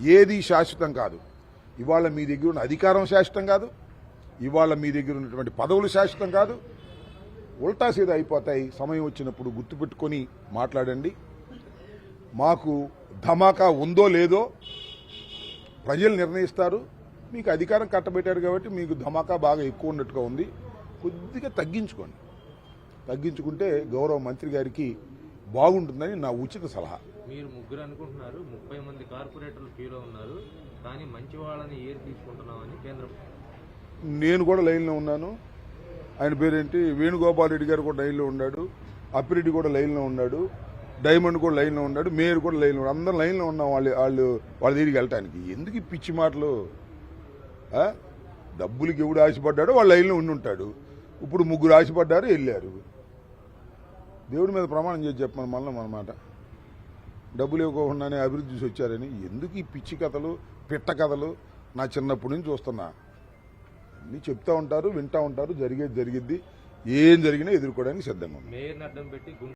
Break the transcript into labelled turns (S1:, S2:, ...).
S1: ఏది శాశ్వతం కాదు. ఇవాళ మీ దగ్గర ఉన్న అధికారం శాశ్వతం కాదు. ఇవాళ మీ దగ్గర ఉన్నటువంటి పదవులు శాశ్వతం కాదు. ఉల్టా సీదా అయిపోతాయి. సమయం వచ్చినప్పుడు గుర్తుపెట్టుకొని మాట్లాడండి. మాకు ధమాకా ఉందో లేదో ప్రజలు నిర్ణయిస్తారు. మీకు అధికారం కట్టబెట్టారు కాబట్టి మీకు ధమాకా బాగా ఎక్కువ ఉన్నట్టుగా ఉంది. కొద్దిగా తగ్గించుకోండి. తగ్గించుకుంటే గౌరవ మంత్రి గారికి బాగుంటుందని నా ఉచిత సలహా.
S2: మీరు ముగ్గురు అనుకుంటున్నారు ముప్పై మంది కార్పొరేటర్లు క్యూలో ఉన్నారు కానీ మంచి వాళ్ళని ఏది తీసుకుంటున్నామని కేంద్రం.
S1: నేను కూడా లైన్లో ఉన్నాను. ఆయన పేరేంటి? వేణుగోపాల్ రెడ్డి గారు కూడా లైన్లో ఉన్నాడు. అప్పిరెడ్డి కూడా లైన్లో ఉన్నాడు. డైమండ్ కూడా లైన్లో ఉన్నాడు. మేయర్ కూడా లైన్లో ఉన్నాడు. అందరం లైన్లో ఉన్నాం. వాళ్ళు వాళ్ళు వాళ్ళ దగ్గరికి వెళ్ళటానికి. ఎందుకు పిచ్చి మాటలు? డబ్బులకి ఎవడు ఆశపడ్డాడో వాళ్ళ లైన్లో ఉండి ఉంటాడు. ఇప్పుడు ముగ్గురు ఆశపడ్డారు వెళ్ళారు. దేవుడి మీద ప్రమాణం చేసి చెప్పమని మళ్ళీ మన డబ్బులు ఇవ్వకుండానే అభివృద్ధి చూసి వచ్చారని ఎందుకు ఈ పిచ్చి కథలు పిట్ట కథలు నా చిన్నప్పటి నుంచి చూస్తున్నా. అన్నీ చెప్తా ఉంటారు వింటా ఉంటారు జరిగేది జరిగిద్ది. ఏం జరిగినా ఎదుర్కోవడానికి సిద్ధంగా